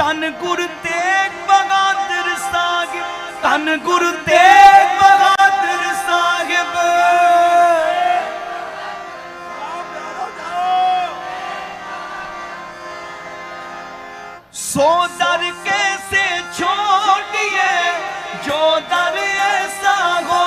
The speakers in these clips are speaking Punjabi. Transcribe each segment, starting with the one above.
ਧੰਨ ਗੁਰ ਤੇਗ ਬਹਾਦਰ ਸਾਹਿਬ, ਧੰਨ ਗੁਰ ਤੇਗ ਬਹਾਦਰ ਸਾਹਿਬ। ਸੋ ਦਰ ਕੈਸੇ ਛੋੜੀਏ ਜੋ ਦਰ ਐਸਾ ਹੋ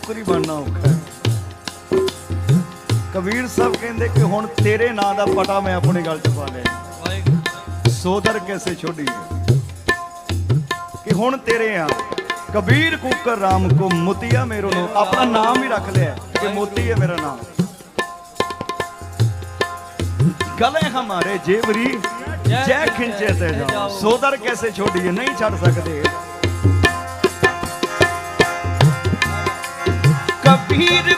ਨੌਕਰੀ ਬਣਨਾ ਔਖਾ ਕਬੀਰ ਸਾਹਿਬ ਕਹਿੰਦੇ ਕਿ ਹੁਣ ਤੇਰੇ ਨਾਂ ਦਾ ਪਟਾ ਮੈਂ ਆਪਣੇ ਗੱਲ 'ਚ ਪਾ ਲਿਆ। ਸੋਦਰ ਕੈਸੇ ਛੋੜੀ ਕਿ ਹੁਣ ਤੇਰੇ ਆ। ਕਬੀਰ ਕੁਕਰ ਰਾਮ ਕੋ ਮੁਤੀਆ ਮੇਰੋ ਨੂੰ ਆਪਣਾ ਨਾਮ ਹੀ ਰੱਖ ਲਿਆ ਕਿ ਮੋਤੀ ਹੈ ਮੇਰਾ ਨਾਮ। ਗਲੇ ਹਮਾਰੇ ਜੇਵਰੀ। ਜੈ ਖਿੰਚੇ ਤੇ ਜਾਓ। ਸੋਦਰ ਕੈਸੇ ਛੋੜੀਏ ਨਹੀਂ ਛੱਡ ਸਕਦੇ। ਕਬੀਰ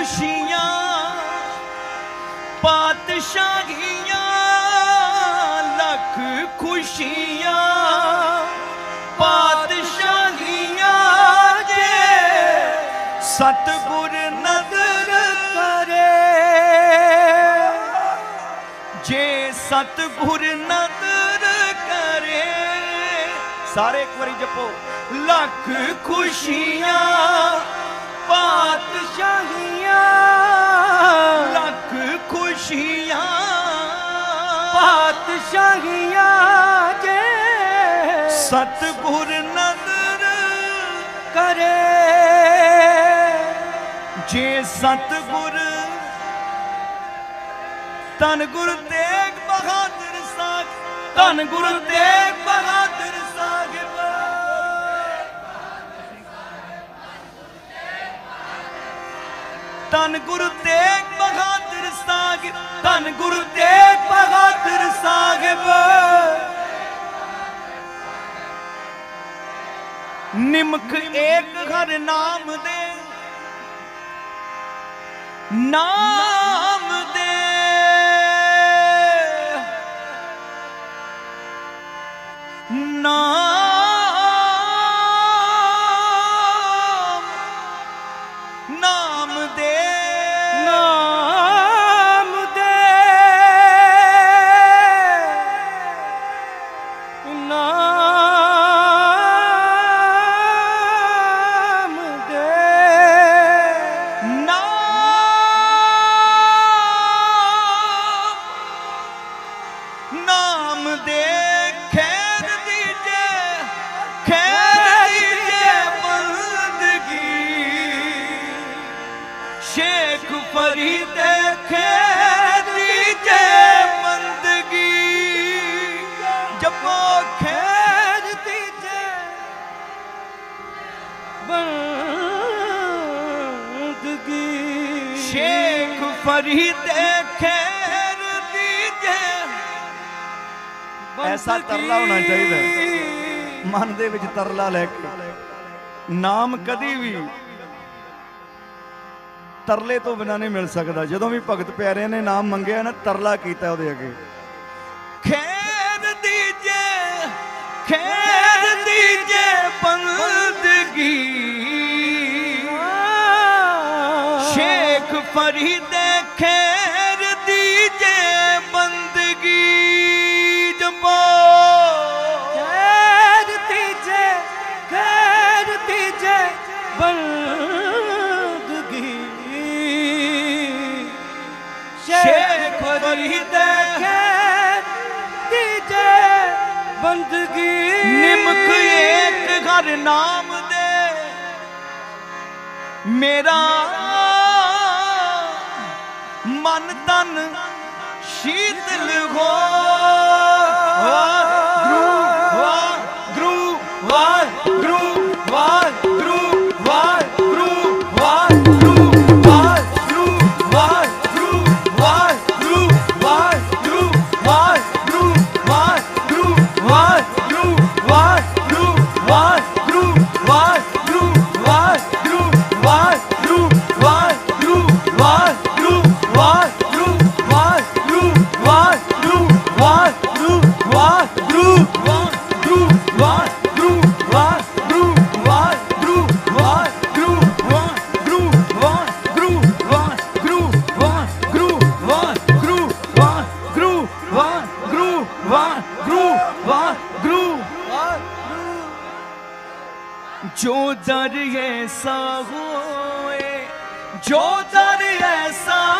ਖੁਸ਼ੀਆਂ ਪਾਤਸ਼ਾਹੀਆਂ ਲੱਖ ਖੁਸ਼ੀਆਂ ਪਾਤਸ਼ਾਹੀਆਂ ਜੇ ਸਤਗੁਰ ਨਦਰ ਕਰੇ। ਜੇ ਸਤਗੁਰ ਨਦਰ ਕਰੇ, ਸਾਰੇ ਇੱਕ ਵਾਰੀ ਜਪੋ, ਲੱਖ ਖੁਸ਼ੀਆਂ ਪਾਤਸ਼ਾਹੀਆਂ ਲੱਖ ਖੁਸ਼ੀਆਂ। ਪਾਤਸ਼ਾਹੀਆਂ ਜੇ ਸਤਗੁਰ ਨਦਰ ਕਰੇ। ਜੇ ਸਤਗੁਰ ਧੰਨ ਗੁਰੂ ਤੇਗ ਬਹਾਦਰ ਸਾਹਿਬ ਧੰਨ ਗੁਰੂ ਤੇਗ ਬਹਾਦਰ ਧੰਨ ਗੁਰੂ ਤੇਗ ਬਹਾਦਰ ਸਾਹਿਬ, ਧੰਨ ਗੁਰੂ ਤੇਗ ਬਹਾਦਰ ਸਾਹਿਬ। ਨਿਮਕ ਏਕ ਹਰ ਨਾਮ ਦੇ, ਨਾਮ ਬੰਦਗੀ। ਸ਼ੇਖ ਫਰੀਦ ਖੈਰ ਦੀਜੇ ਐਸਾ ਤਰਲਾ ਹੋਣਾ ਚਾਹੀਦਾ। ਮਨ ਦੇ ਵਿੱਚ ਤਰਲਾ ਲੈ ਕੇ। ਨਾਮ ਕਦੀ ਵੀ ਤਰਲੇ ਤੋਂ ਬਿਨਾ ਨਹੀਂ ਮਿਲ ਸਕਦਾ। ਜਦੋਂ ਵੀ ਭਗਤ ਪਿਆਰਿਆਂ ਨੇ ਨਾਮ ਮੰਗਿਆ ਨਾ ਤਰਲਾ ਕੀਤਾ ਉਹਦੇ ਅੱਗੇ। ਖੈਰ ਦੀਜੇ ਖੈਰ ਫਰੀ ਦੇ ਖੈਰ ਦੀ ਜੇ ਬੰਦਗੀ ਜਪੋ। ਖੈਰ ਦੀ ਖੈਰ ਦੀ ਜੇ ਬੰਦਗੀ। ਫਰੀ ਦੇ ਖੈਰ ਜੇ ਬੰਦਗੀ। ਨਿਮਕ ਘਰ ਨਾਮ ਦੇ। ਮੇਰਾ ਮਨ ਤਨ ਸ਼ੀਤਲ ਹੋ। हो जा ऐसा